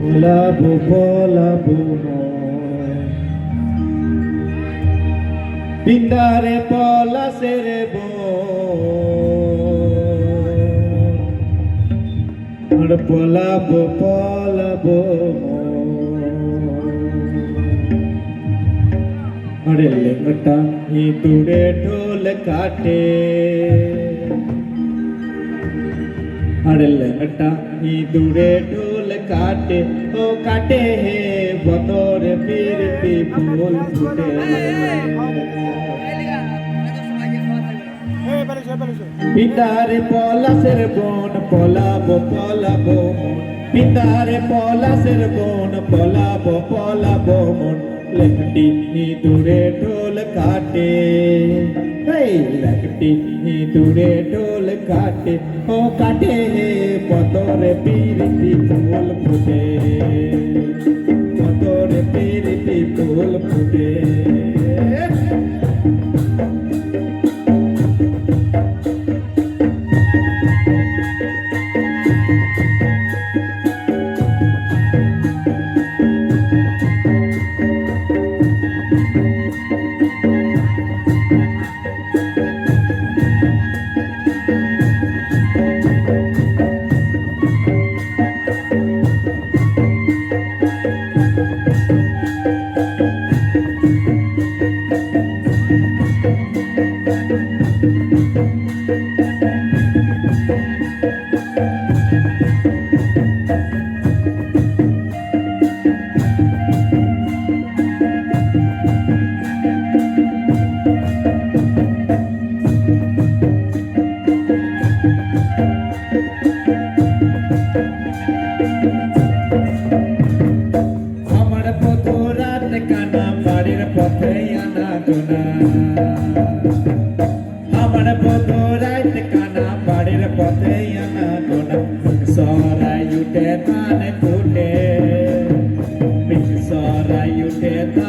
ভোলাবো ভোলাবো পিন্দারে পলাশে রে বড় পলাবো পলাবো আরে লেঙ্গটা ইঁদুরে ঢোল কাটে। আরে ই ইঁদুরে ঢোল কাটে ও কাটে হে বতরে পিরতি ফুল ফুটে। পিতারে পলাশের বন পলাব পলাবো পিতারে পলাশের বন পলাব পলাব মন। লকটি নি দূরে ঢোল কাটে এই লকটি নি দূরে ঢোল কাটে ও কাটে হে পতরে পীরতি ফুল ফুটে পতরে পীরতি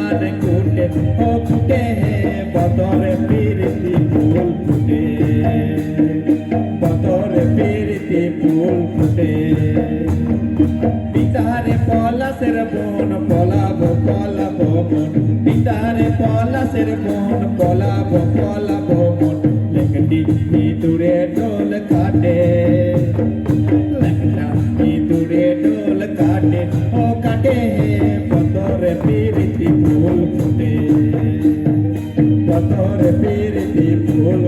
ধান কুটে ও ফুটে, বদরে পিরিতি ফুল ফুটে। বদরে পিরিতি ফুল ফুটে। পিতারে পলাশের বন পলাবো পলাবো মন। পিতারে পলাশের বন পলাবো পলাবো মন। লেকটি দূরে ডোল কাটে। লেকটা দূরে ডোল কাটে। ও কাটে পতরে পিরিতি পতরে পিরিতি ফুল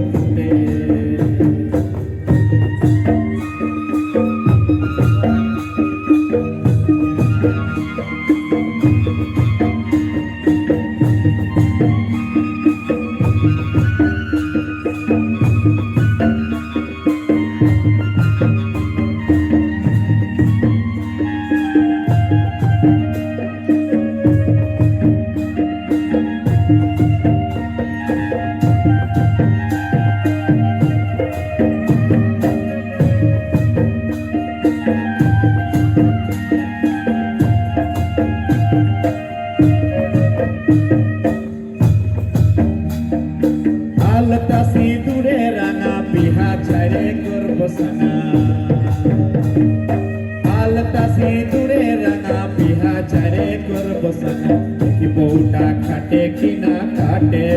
কাটে।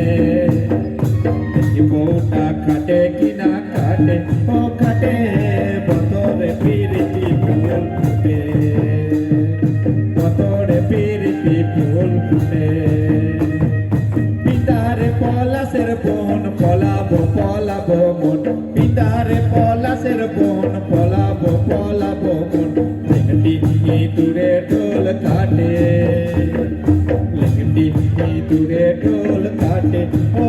বউটা খাটে কি না কাটে। ও খাটে বতরে পিরিতি ফুল ফুটে। বতরে পিরিতি ফুল ফুটে। পিতারে পলাশের বোন পলাবো পলাবো মন। পিতারে পলাশের বোন পলাবো। লেকটি দূরে ঢোল কাটে। ও